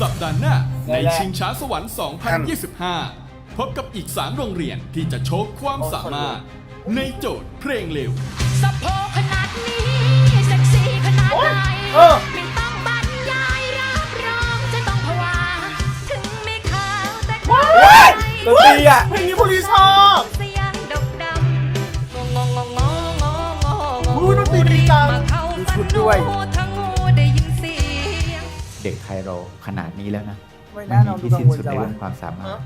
สัปดาห์หน้าในนั่นแหละชิงช้าสวรรค์ 2025 พบกับอีก 3 โรงเรียนที่จะโชว์ความสามารถ ในโจทย์เพลงเร็วสะโพกขนาดนี้เซ็กซี่ขนาดไหนเออ ไม่ต้องบรรยายรับรองจะต้องภาวะถึงไม่ขาวแต่ก็ดนตรีอะเพลงนี้พวกนี้ชอบเสียงดกดำงงงงงงงงงอู้ดนตรีดีจังมาเข้ามีฝัชุนดด้ดูวยทั้งงูได้ยินเสีย งเด็กไทยเราขนาดนี้แล้วนะไม่ไม่น่ามีนอนดูที่กังสิ้นวลสุดจัในงวะเรื่องความสามารถ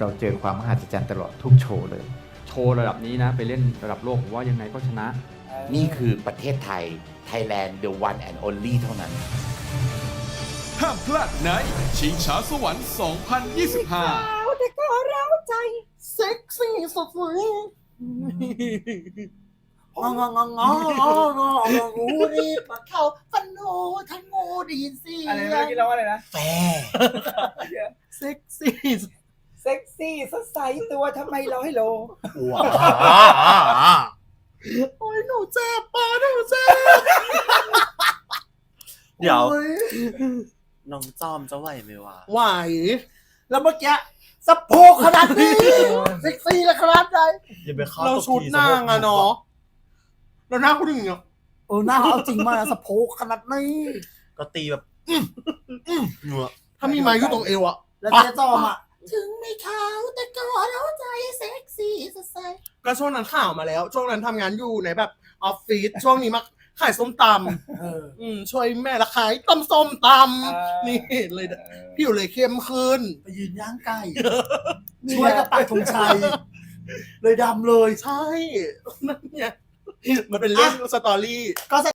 เราเจอความมหัศจรรย์ตลอดทุกโชว์เลย โชว์ระดับนี้นะ ไปเล่นระดับโลกผมว่ายังไงก็ชนะ นี่คือประเทศไทย Thailand the one and only เท่านั้น ห้ามพลาดในชิงช้าสวรรค์ 2025แต่ก็เร้าใจ เซ็กซี่สุดเลยงองงองงองงงูรีบมาเข้าฟันงูทั้งงู ได้ยินเสียอะไรเมื่อกี้เราว่าอะไรนะแฟเซ็กซี่เซ็กซี่สดใสตัวทำไมร้อยโลว้าโอ้ยหนูเจ็บปะหนูเจ็บเดี๋ยวโอ้น้องจอมจะไหวไหมวะไหว แล้วเมื่อกี้สะโพกขนาดนี้เซ็กซี่และขนาดใดอย่าไปเข้าเราตบชุดทีนางอะเนาะเราหน้าคุณถึงเนาะเออหน้าเขาเอาจริงมากนะสะโพกขนาดนี้ ก็ตีแบบอื้ออื้อเหงือถ้ามีไม้อยู่ตรงเอวอะ แล้วเจ๊จอมอะ ถึงไม่ขาวแต่ก็เราใจเซ็กซี่สดใสก็ช่วงนั้นข่าวมาแล้ว ช่วงนั้นทำงานอยู่ในแบบออฟฟิศช่วงนี้มาขายส้มตเออำอืมช่วยแม่ละขายตำส้มตำนี่เลยผิวเลยเข้มขึ้น ไปยืนย่างไก่ช่วยกับปักธงชัย เลยดำเลย ใช่นั่นเนี่ยมันเป็นเรื่องสตอรี่ ก็